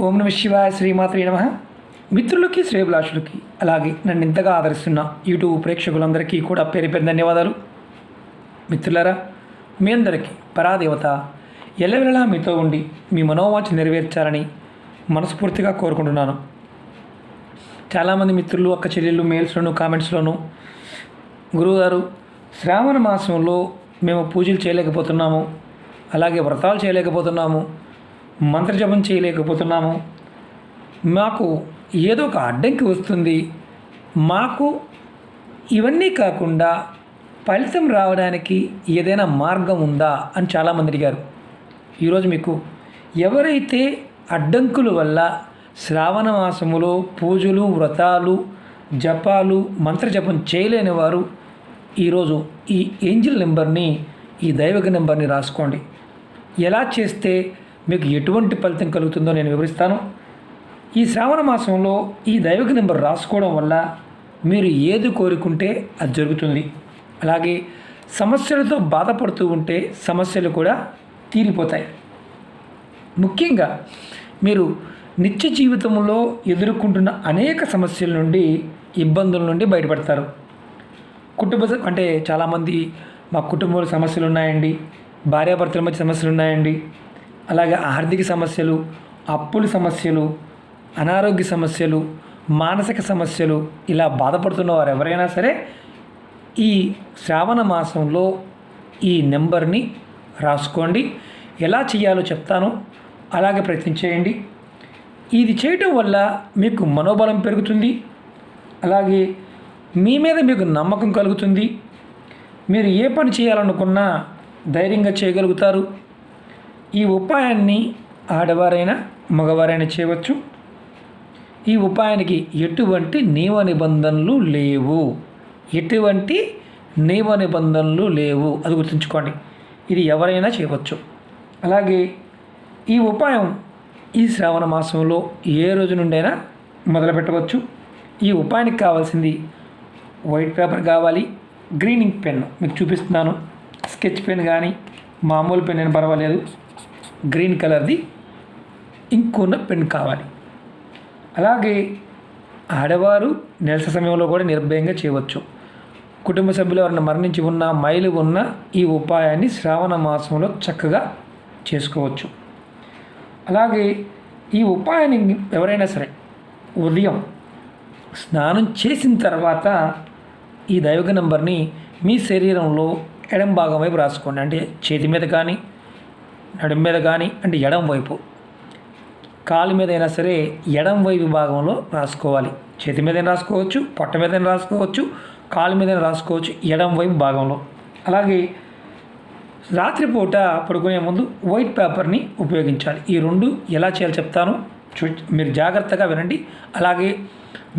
ఓం నమ శివాయ శ్రీమాత్రి నమ. మిత్రులకి శ్రేభిలాషులకి అలాగే నన్ను ఇంతగా ఆదరిస్తున్న యూట్యూబ్ ప్రేక్షకులందరికీ కూడా పేరు పేరు ధన్యవాదాలు. మిత్రులారా మీ అందరికీ పరాదేవత ఎల్లవెల్లలా మీతో ఉండి మీ మనోవాంఛ నెరవేర్చాలని మనస్ఫూర్తిగా కోరుకుంటున్నాను. చాలామంది మిత్రులు అక్క చెల్లెళ్ళు మెయిల్స్లోను కామెంట్స్లోను గురువుగారు శ్రావణ మాసంలో మేము పూజలు చేయలేకపోతున్నాము అలాగే వ్రతాలు చేయలేకపోతున్నాము మంత్రజపం చేయలేకపోతున్నాము. మాకు ఏదో ఒక అడ్డంకి వస్తుంది. మాకు ఇవన్నీ కాకుండా ఫలితం రావడానికి ఏదైనా మార్గం ఉందా అని చాలామంది అడిగారు. ఈరోజు మీకు ఎవరైతే అడ్డంకుల వల్ల శ్రావణ మాసములో పూజలు వ్రతాలు జపాలు మంత్రజపం చేయలేని వారు ఈరోజు ఈ ఏంజిల్ నెంబర్ని ఈ దైవక నెంబర్ని రాసుకోండి. ఎలా చేస్తే మీకు ఎటువంటి ఫలితం కలుగుతుందో నేను వివరిస్తాను. ఈ శ్రావణ మాసంలో ఈ దైవిక నెంబర్ రాసుకోవడం వల్ల మీరు ఏది కోరుకుంటే అది జరుగుతుంది. అలాగే సమస్యలతో బాధపడుతూ ఉంటే సమస్యలు కూడా తీరిపోతాయి. ముఖ్యంగా మీరు నిత్య జీవితంలో ఎదుర్కొంటున్న అనేక సమస్యల నుండి ఇబ్బందుల నుండి బయటపడతారు. కుటుంబ అంటే చాలామంది మా కుటుంబంలో సమస్యలు ఉన్నాయండి. భార్యాభర్తల మధ్య సమస్యలు ఉన్నాయండి. అలాగే ఆర్థిక సమస్యలు అప్పుల సమస్యలు అనారోగ్య సమస్యలు మానసిక సమస్యలు ఇలా బాధపడుతున్న వారు ఎవరైనా సరే ఈ శ్రావణ మాసంలో ఈ నెంబర్ని రాసుకోండి. ఎలా చేయాలో చెప్తాను. అలాగే ప్రయత్నం చేయండి. ఇది చేయటం వల్ల మీకు మనోబలం పెరుగుతుంది. అలాగే మీ మీద మీకు నమ్మకం కలుగుతుంది. మీరు ఏ పని చేయాలనుకున్నా ధైర్యంగా చేయగలుగుతారు. ఈ ఉపాయాన్ని ఆడవారైనా మగవారైనా చేయవచ్చు. ఈ ఉపాయానికి ఎటువంటి నియమ నిబంధనలు లేవు. ఎటువంటి నియమ నిబంధనలు లేవు. అది గుర్తుంచుకోండి. ఇది ఎవరైనా చేయవచ్చు. అలాగే ఈ ఉపాయం ఈ శ్రావణ మాసంలో ఏ రోజు నుండైనా మొదలు పెట్టవచ్చు ఈ ఉపాయానికి కావాల్సింది వైట్ పేపర్ కావాలి గ్రీనింగ్ పెన్ మీకు చూపిస్తున్నాను. స్కెచ్ పెన్ కానీ మామూలు పెన్ అయినా పర్వాలేదు. గ్రీన్ కలర్ది ఇంకొన్న పెన్ కావాలి. అలాగే ఆడవారు నెలస సమయంలో కూడా నిర్భయంగా చేయవచ్చు. కుటుంబ సభ్యులు ఎవరైనా మరణించి ఉన్న మైలు ఉన్న ఈ ఉపాయాన్ని శ్రావణ మాసంలో చక్కగా చేసుకోవచ్చు. అలాగే ఈ ఉపాయాన్ని ఎవరైనా సరే ఉదయం స్నానం చేసిన తర్వాత ఈ దైవక నంబర్ని మీ శరీరంలో ఎడం భాగం వైపు రాసుకోండి. అంటే చేతి మీద కానీ నడుం మీద కానీ అంటే ఎడం వైపు. కాలు మీద అయినా సరే ఎడం వైపు భాగంలో రాసుకోవాలి. చేతి మీద రాసుకోవచ్చు పొట్ట మీద రాసుకోవచ్చు కాలు మీదైనా రాసుకోవచ్చు ఎడం వైపు భాగంలో అలాగే రాత్రిపూట పడుకునే ముందు వైట్ పేపర్ని ఉపయోగించాలి. ఈ రెండు ఎలా చేయాలో చెప్తాను. చూ మీరు జాగ్రత్తగా వినండి. అలాగే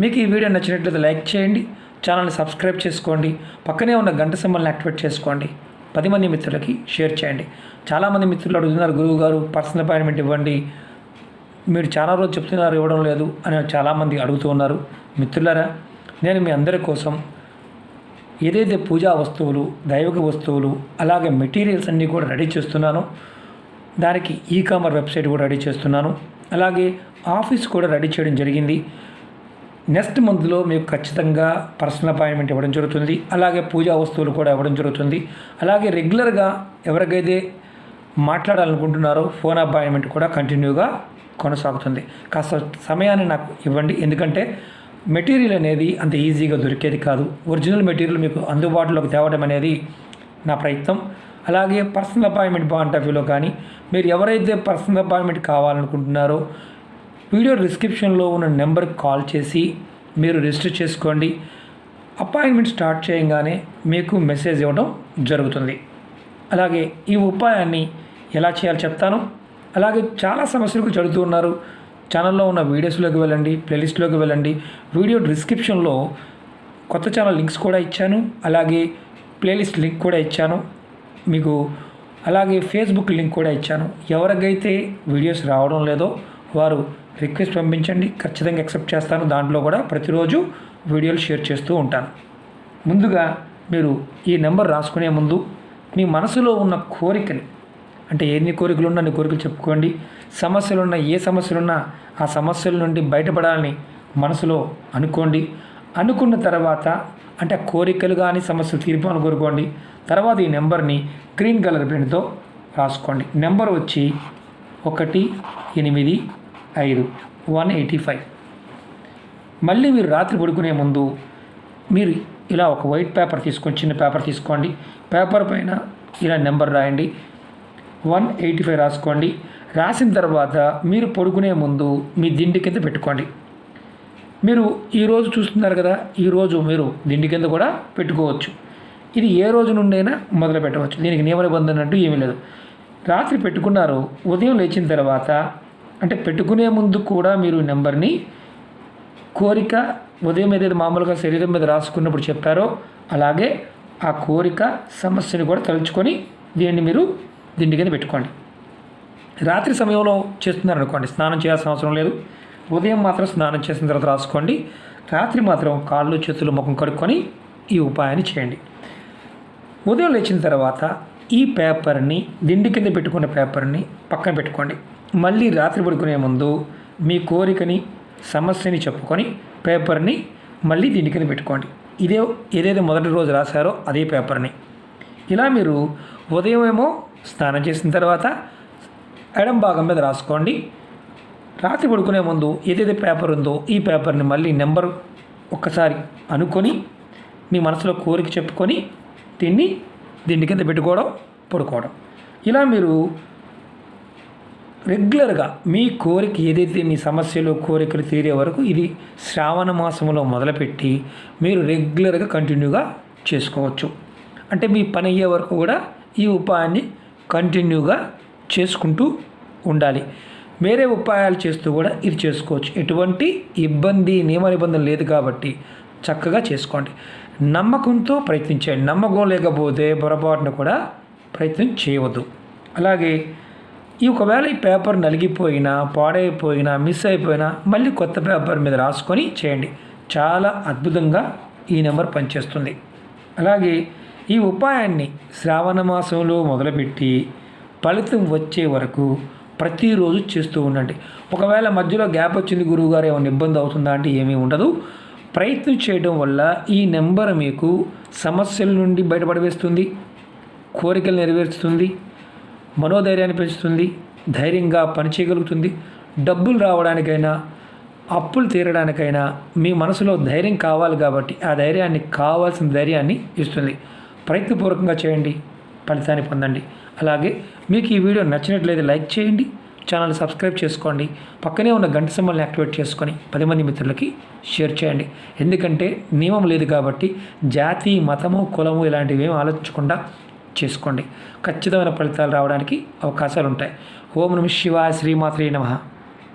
మీకు ఈ వీడియో నచ్చినట్లయితే లైక్ చేయండి. ఛానల్ని సబ్స్క్రైబ్ చేసుకోండి. పక్కనే ఉన్న గంట సింబల్ని యాక్టివేట్ చేసుకోండి. పది మంది మిత్రులకి షేర్ చేయండి. చాలామంది మిత్రులు అడుగుతున్నారు గురువు గారు పర్సనల్ అపాయింట్మెంట్ ఇవ్వండి. మీరు చాలా రోజు చెప్తున్నారు ఇవ్వడం లేదు అని చాలామంది అడుగుతూ ఉన్నారు. మిత్రులరా నేను మీ అందరి కోసం ఏదైతే పూజా వస్తువులు దైవిక వస్తువులు అలాగే మెటీరియల్స్ అన్నీ కూడా రెడీ చేస్తున్నాను. దానికి ఈ కామర్ వెబ్సైట్ కూడా రెడీ చేస్తున్నాను. అలాగే ఆఫీస్ కూడా రెడీ చేయడం జరిగింది. నెక్స్ట్ మంత్లో మీకు ఖచ్చితంగా పర్సనల్ అపాయింట్మెంట్ ఇవ్వడం జరుగుతుంది. అలాగే పూజా వస్తువులు కూడా ఇవ్వడం జరుగుతుంది. అలాగే రెగ్యులర్గా ఎవరికైతే మాట్లాడాలనుకుంటున్నారో ఫోన్ అపాయింట్మెంట్ కూడా కంటిన్యూగా కొనసాగుతుంది. కాస్త సమయాన్ని నాకు ఇవ్వండి. ఎందుకంటే మెటీరియల్ అనేది అంత ఈజీగా దొరికేది కాదు. ఒరిజినల్ మెటీరియల్ మీకు అందుబాటులోకి తేవడం అనేది నా ప్రయత్నం. అలాగే పర్సనల్ అపాయింట్మెంట్ పాయింట్ ఆఫ్ వ్యూలో కానీ మీరు ఎవరైతే పర్సనల్ అపాయింట్మెంట్ కావాలనుకుంటున్నారో వీడియో డిస్క్రిప్షన్లో ఉన్న నెంబర్కి కాల్ చేసి మీరు రిజిస్టర్ చేసుకోండి. అపాయింట్మెంట్ స్టార్ట్ చేయగానే మీకు మెసేజ్ ఇవ్వడం జరుగుతుంది. అలాగే ఈ ఉపాయాన్ని ఎలా చేయాలో చెప్తాను. అలాగే చాలా సమస్యలకు చదువుతూ ఉన్నారు. ఛానల్లో ఉన్న వీడియోస్లోకి వెళ్ళండి ప్లేలిస్ట్లోకి వెళ్ళండి. వీడియో డిస్క్రిప్షన్లో కొత్త ఛానల్ లింక్స్ కూడా ఇచ్చాను. అలాగే ప్లేలిస్ట్ లింక్ కూడా ఇచ్చాను. మీకు అలాగే ఫేస్బుక్ లింక్ కూడా ఇచ్చాను. ఎవరికైతే వీడియోస్ రావడం లేదో వారు రిక్వెస్ట్ పంపించండి ఖచ్చితంగా యాక్సెప్ట్ చేస్తాను. దాంట్లో కూడా ప్రతిరోజు వీడియోలు షేర్ చేస్తూ ఉంటాను. ముందుగా మీరు ఈ నెంబర్ రాసుకునే ముందు మీ మనసులో ఉన్న కోరికని అంటే ఎన్ని కోరికలు ఉన్నా అన్ని కోరికలు చెప్పుకోండి. సమస్యలున్నా ఏ సమస్యలున్నా ఆ సమస్యల నుండి బయటపడాలని మనసులో అనుకోండి. అనుకున్న తర్వాత అంటే కోరికలు కానీ సమస్యలు తీర్పాలని కోరుకోండి. తర్వాత ఈ నెంబర్ని గ్రీన్ కలర్ పెన్తో రాసుకోండి. నెంబర్ వచ్చి ఒకటి ఎనిమిది ఐదు వన్ ఎయిటీ ఫైవ్. మళ్ళీ మీరు రాత్రి పడుకునే ముందు మీరు ఇలా ఒక వైట్ పేపర్ తీసుకొని చిన్న పేపర్ తీసుకోండి. పేపర్ పైన ఇలా నెంబర్ రాయండి. వన్ ఎయిటీ ఫైవ్ రాసుకోండి. రాసిన తర్వాత మీరు పడుకునే ముందు మీ దిండి కింద పెట్టుకోండి. మీరు ఈరోజు చూస్తున్నారు కదా ఈరోజు మీరు దిండి కింద కూడా పెట్టుకోవచ్చు. ఇది ఏ రోజు నుండైనా మొదలు పెట్టవచ్చు దీనికి నియమ నిబంధన అంటూ ఏమీ లేదు. రాత్రి పెట్టుకున్నారు ఉదయం లేచిన తర్వాత అంటే పెట్టుకునే ముందు కూడా మీరు నెంబర్ని కోరిక ఉదయం ఏదైతే మామూలుగా శరీరం మీద రాసుకున్నప్పుడు చెప్పారో అలాగే ఆ కోరిక సమస్యని కూడా తలుచుకొని దీన్ని మీరు దిండి కింద పెట్టుకోండి. రాత్రి సమయంలో చేస్తున్నారు అనుకోండి స్నానం చేయాల్సిన అవసరం లేదు. ఉదయం మాత్రం స్నానం చేసిన తర్వాత రాసుకోండి. రాత్రి మాత్రం కాళ్ళు చేతులు ముఖం కడుక్కొని ఈ ఉపాయాన్ని చేయండి. ఉదయం లేచిన తర్వాత ఈ పేపర్ని దిండి కింద పెట్టుకున్న పేపర్ని పక్కన పెట్టుకోండి. మళ్ళీ రాత్రి పడుకునే ముందు మీ కోరికని సమస్యని చెప్పుకొని పేపర్ని మళ్ళీ దిండి కింద పెట్టుకోండి. ఇదే ఏదైతే మొదటి రోజు రాశారో అదే పేపర్ని. ఇలా మీరు ఉదయం ఏమో స్నానం చేసిన తర్వాత ఎడం భాగం మీద రాసుకోండి. రాత్రి పడుకునే ముందు ఏదైతే పేపర్ ఉందో ఈ పేపర్ని మళ్ళీ నెంబర్ ఒక్కసారి అనుకొని మీ మనసులో కోరిక చెప్పుకొని దీన్ని దీని కింద పెట్టుకోవడం పడుకోవడం. ఇలా మీరు రెగ్యులర్గా మీ కోరిక ఏదైతే మీ సమస్యలు కోరికలు తీరే వరకు ఇది శ్రావణ మాసంలో మొదలుపెట్టి మీరు రెగ్యులర్గా కంటిన్యూగా చేసుకోవచ్చు. అంటే మీ పని అయ్యే వరకు కూడా ఈ ఉపాయాన్ని కంటిన్యూగా చేసుకుంటూ ఉండాలి. వేరే ఉపాయాలు చేస్తూ కూడా ఇది చేసుకోవచ్చు. ఎటువంటి ఇబ్బంది నియమ నిబంధన లేదు కాబట్టి చక్కగా చేసుకోండి. నమ్మకంతో ప్రయత్నించండి నమ్మకం లేకపోతే పొరపాటున కూడా ప్రయత్నం చేయవద్దు. అలాగే ఈ ఒకవేళ ఈ పేపర్ నలిగిపోయినా పాడైపోయినా మిస్ అయిపోయినా మళ్ళీ కొత్త పేపర్ మీద రాసుకొని చేయండి. చాలా అద్భుతంగా ఈ నెంబర్ పనిచేస్తుంది. అలాగే ఈ ఉపాయాన్ని శ్రావణ మాసంలో మొదలుపెట్టి ఫలితం వచ్చే వరకు ప్రతిరోజు చేస్తూ ఉండండి. ఒకవేళ మధ్యలో గ్యాప్ వచ్చింది గురువుగారు ఏమైనా ఇబ్బంది అవుతుందా అంటే ఏమీ ఉండదు. ప్రయత్నం చేయడం వల్ల ఈ నెంబర్ మీకు సమస్యల నుండి బయటపడవేస్తుంది కోరికలు నెరవేరుస్తుంది మనోధైర్యాన్ని పెంచుతుంది ధైర్యంగా పనిచేయగలుగుతుంది డబ్బులు రావడానికైనా అప్పులు తీరడానికైనా మీ మనసులో ధైర్యం కావాలి కాబట్టి ఆ ధైర్యాన్ని కావాల్సిన ధైర్యాన్ని ఇస్తుంది. ప్రయత్నపూర్వకంగా చేయండి ఫలితాన్ని పొందండి. అలాగే మీకు ఈ వీడియో నచ్చినట్లయితే లైక్ చేయండి ఛానల్ సబ్స్క్రైబ్ చేసుకోండి. పక్కనే ఉన్న గంట సింబల్ని యాక్టివేట్ చేసుకొని పది మంది మిత్రులకి షేర్ చేయండి. ఎందుకంటే నియమం లేదు కాబట్టి జాతి మతము కులము ఇలాంటివి ఏమి ఆలోచించకుండా చేసుకోండి. ఖచ్చితమైన ఫలితాలు రావడానికి అవకాశాలు ఉంటాయి ఓం నమ శివ శ్రీమాత్రే నమః.